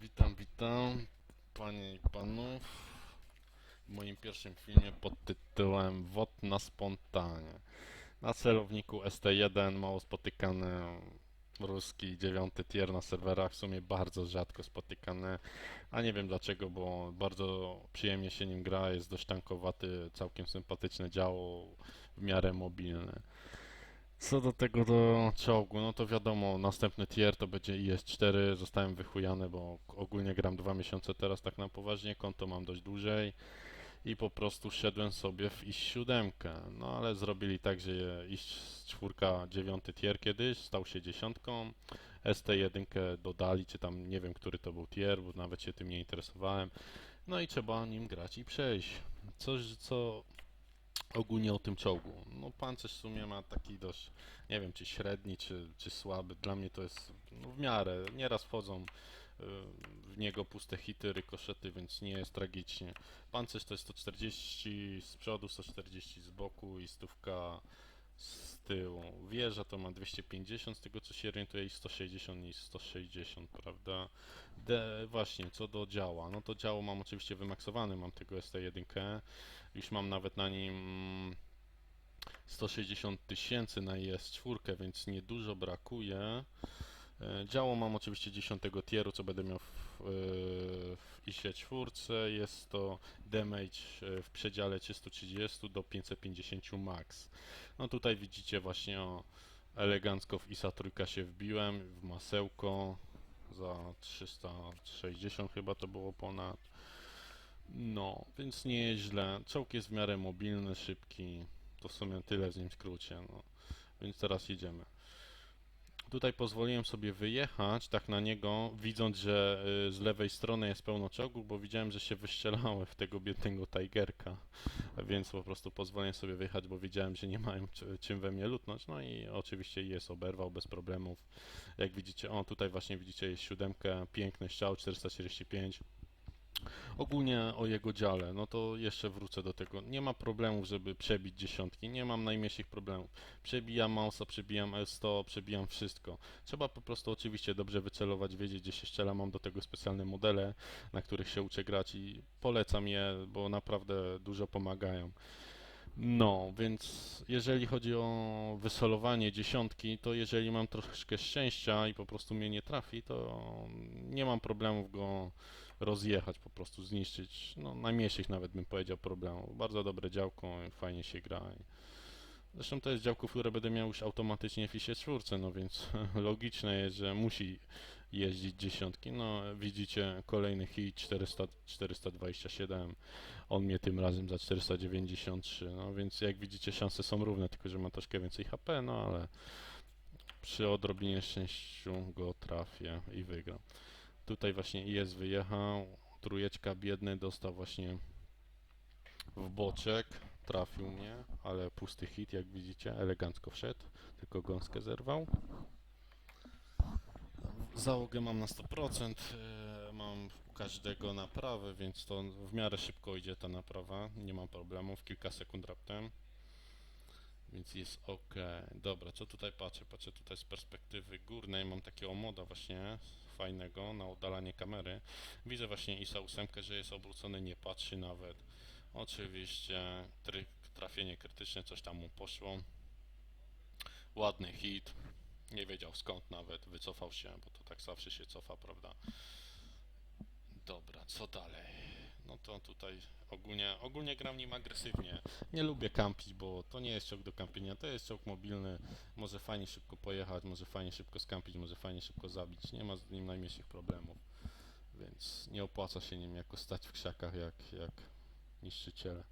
Witam, witam panie i panów w moim pierwszym filmie pod tytułem WOT na spontanie. Na celowniku ST1 mało spotykany ruski dziewiąty tier na serwerach, w sumie bardzo rzadko spotykany, a nie wiem dlaczego, bo bardzo przyjemnie się nim gra, jest dość tankowaty, całkiem sympatyczne działo, w miarę mobilne. Co do tego do czołgu, no to wiadomo, następny tier to będzie IS-4, zostałem wychujany, bo ogólnie gram dwa miesiące teraz tak na poważnie, konto mam dość dłużej i po prostu szedłem sobie w IS-7, no ale zrobili tak, że IS-4 dziewiąty tier kiedyś stał się dziesiątką, ST1 dodali, czy tam nie wiem, który to był tier, bo nawet się tym nie interesowałem, no i trzeba nim grać i przejść. Coś, co ogólnie o tym czołgu. No pancerz w sumie ma taki dość, nie wiem czy średni, czy, czy słaby. Dla mnie to jest no, w miarę. Nieraz wchodzą y, w niego puste hity, rykoszety, więc nie jest tragicznie. Pancerz to jest 140 z przodu, 140 z boku i stówka z tyłu. Wieża to ma 250 z tego co się orientuję i 160 i 160, prawda? De, właśnie, co do działa. No to działo mam oczywiście wymaksowane, mam tego ST1. Już mam nawet na nim 160 tysięcy na IS-4, więc niedużo brakuje. E, Działo mam oczywiście 10 tieru, co będę miał w, e, w IS-4. Jest to damage e, w przedziale 330 do 550 max. No tutaj widzicie właśnie o, elegancko w ISA trójka się wbiłem, w masełko za 360 chyba to było ponad. No, więc nie jest źle. Czołg jest w miarę mobilny, szybki. To w sumie tyle w nim skrócie. No. Więc teraz jedziemy. Tutaj pozwoliłem sobie wyjechać tak na niego, widząc, że y, z lewej strony jest pełno czołgów, bo widziałem, że się wyścielały w tego biednego Tigerka. Więc po prostu pozwoliłem sobie wyjechać, bo wiedziałem, że nie mają czy- czym we mnie lutnąć. No i oczywiście jest oberwał bez problemów. Jak widzicie, o tutaj właśnie widzicie jest siódemkę, piękny strzał 445. Ogólnie o jego dziale, no to jeszcze wrócę do tego. Nie ma problemów, żeby przebić dziesiątki, nie mam najmniejszych problemów. Przebijam mausa, przebijam L100, przebijam wszystko. Trzeba po prostu oczywiście dobrze wycelować, wiedzieć gdzie się strzela. Mam do tego specjalne modele, na których się uczę grać i polecam je, bo naprawdę dużo pomagają. No, więc jeżeli chodzi o wysolowanie dziesiątki, to jeżeli mam troszkę szczęścia i po prostu mnie nie trafi, to nie mam problemów go rozjechać, po prostu zniszczyć. No, najmniejszych nawet bym powiedział problemów. Bardzo dobre działko, fajnie się gra. Zresztą to jest działko, które będę miał już automatycznie w ISie 4, no więc logiczne jest, że musi jeździć dziesiątki. No, widzicie kolejny hit 400, 427. On mnie tym razem za 493. No więc jak widzicie, szanse są równe, tylko że ma troszkę więcej HP, no ale przy odrobinie szczęściu go trafię i wygram. Tutaj właśnie IS wyjechał, trójeczka biedny dostał właśnie w boczek, trafił mnie, ale pusty hit jak widzicie, elegancko wszedł, tylko gąskę zerwał. Załogę mam na 100%, e, mam każdego naprawę, więc to w miarę szybko idzie ta naprawa, nie mam problemów, kilka sekund raptem. Więc jest ok. Dobra, co tutaj patrzę? Patrzę tutaj z perspektywy górnej. Mam takiego moda właśnie fajnego na oddalanie kamery. Widzę właśnie ISA 8, że jest obrócony, nie patrzy nawet. Oczywiście tryk, trafienie krytyczne, coś tam mu poszło. Ładny hit. Nie wiedział skąd nawet, wycofał się, bo to tak zawsze się cofa, prawda? Dobra, co dalej? No to tutaj ogólnie, ogólnie gram nim agresywnie. Nie lubię kampić, bo to nie jest czołg do kampienia, to jest czołg mobilny. Może fajnie szybko pojechać, może fajnie szybko skampić, może fajnie szybko zabić. Nie ma z nim najmniejszych problemów. Więc nie opłaca się nim jako stać w krzakach jak, jak niszczyciele.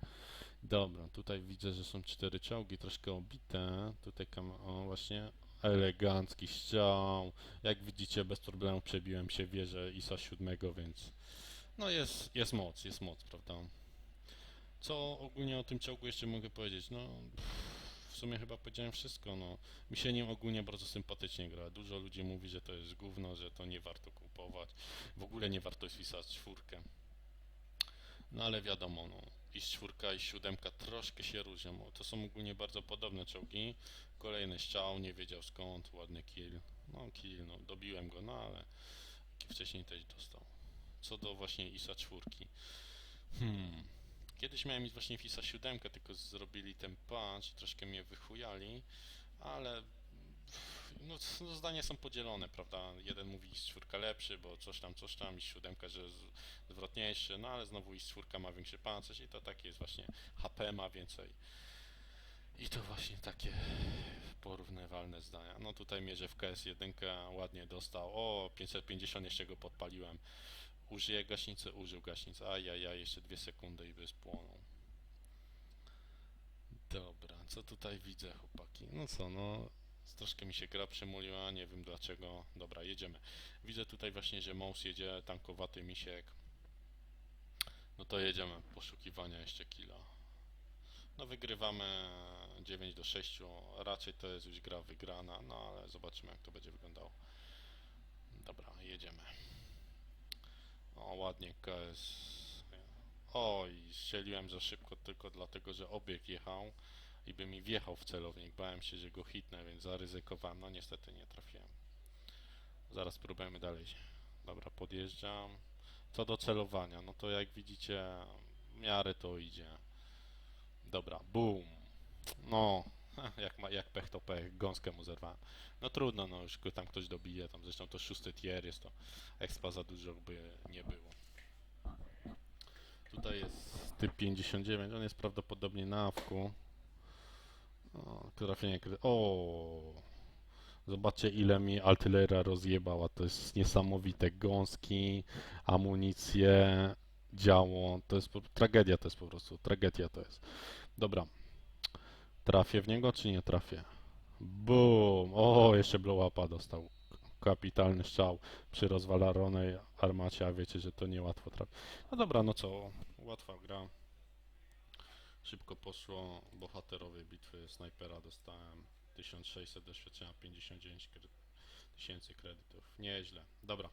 Dobra, tutaj widzę, że są cztery czołgi, troszkę obite. Tutaj kam o właśnie elegancki strzał. Jak widzicie, bez problemu przebiłem się wieżę ISA 7, więc no jest, jest moc, jest moc, prawda? Co ogólnie o tym czołgu jeszcze mogę powiedzieć? No, w sumie chyba powiedziałem wszystko, no. Mi się nim ogólnie bardzo sympatycznie gra. Dużo ludzi mówi, że to jest gówno, że to nie warto kupować. W ogóle nie warto wpisać czwórkę. No ale wiadomo, no. I czwórka i siódemka troszkę się różnią. To są ogólnie bardzo podobne czołgi. Kolejny strzał, nie wiedział skąd, ładny kill. No kill, no dobiłem go, no ale wcześniej też dostał. Co do właśnie ISA 4. Hmm. Kiedyś miałem właśnie FISA 7, tylko zrobili ten patch, troszkę mnie wychujali, ale no, no zdania są podzielone, prawda? Jeden mówi iść czwórka lepszy, bo coś tam, coś tam, iść siódemka, że zwrotniejszy, no ale znowu iść czwórka ma większy pancerz i to takie jest właśnie HP ma więcej. I to właśnie takie porównywalne zdania. No tutaj mierzę w KS1, ładnie dostał. O, 550 jeszcze go podpaliłem. Użyję gaśnicy, użył gaśnicy. Ajajaj, jeszcze dwie sekundy i by spłonął. Dobra, co tutaj widzę, chłopaki? No co, no troszkę mi się gra przemuliła, nie wiem dlaczego. Dobra, jedziemy. Widzę tutaj właśnie, że Mouse jedzie, tankowaty misiek. No to jedziemy, poszukiwania jeszcze killa. No wygrywamy 9 do 6, raczej to jest już gra wygrana, no ale zobaczymy jak to będzie wyglądało. Dobra, jedziemy. O, ładnie KS. Oj, strzeliłem za szybko tylko dlatego, że obieg jechał i by mi wjechał w celownik. Bałem się, że go hitnę, więc zaryzykowałem. No niestety nie trafiłem. Zaraz spróbujemy dalej. Dobra, podjeżdżam. Co do celowania, no to jak widzicie, w miarę to idzie. Dobra, boom. No, jak, ma, jak pech to pech, gąskę mu zerwałem. No trudno, no już tam ktoś dobije, tam zresztą to szósty tier jest, to expa za dużo by nie było. Tutaj jest typ 59, on jest prawdopodobnie na awku. O, trafienie kry... O! Zobaczcie ile mi artyleria rozjebała, to jest niesamowite. Gąski, amunicje, działo, to jest tragedia to jest po prostu, tragedia to jest. Dobra. Trafię w niego czy nie trafię? Boom! O, jeszcze blow upa dostał. Kapitalny strzał przy rozwalaronej armacie, a wiecie, że to niełatwo trafi. No dobra, no co, łatwa gra. Szybko poszło, bohaterowie bitwy snajpera dostałem 1600 doświadczenia, 59 kre- tysięcy kredytów. Nieźle. Dobra,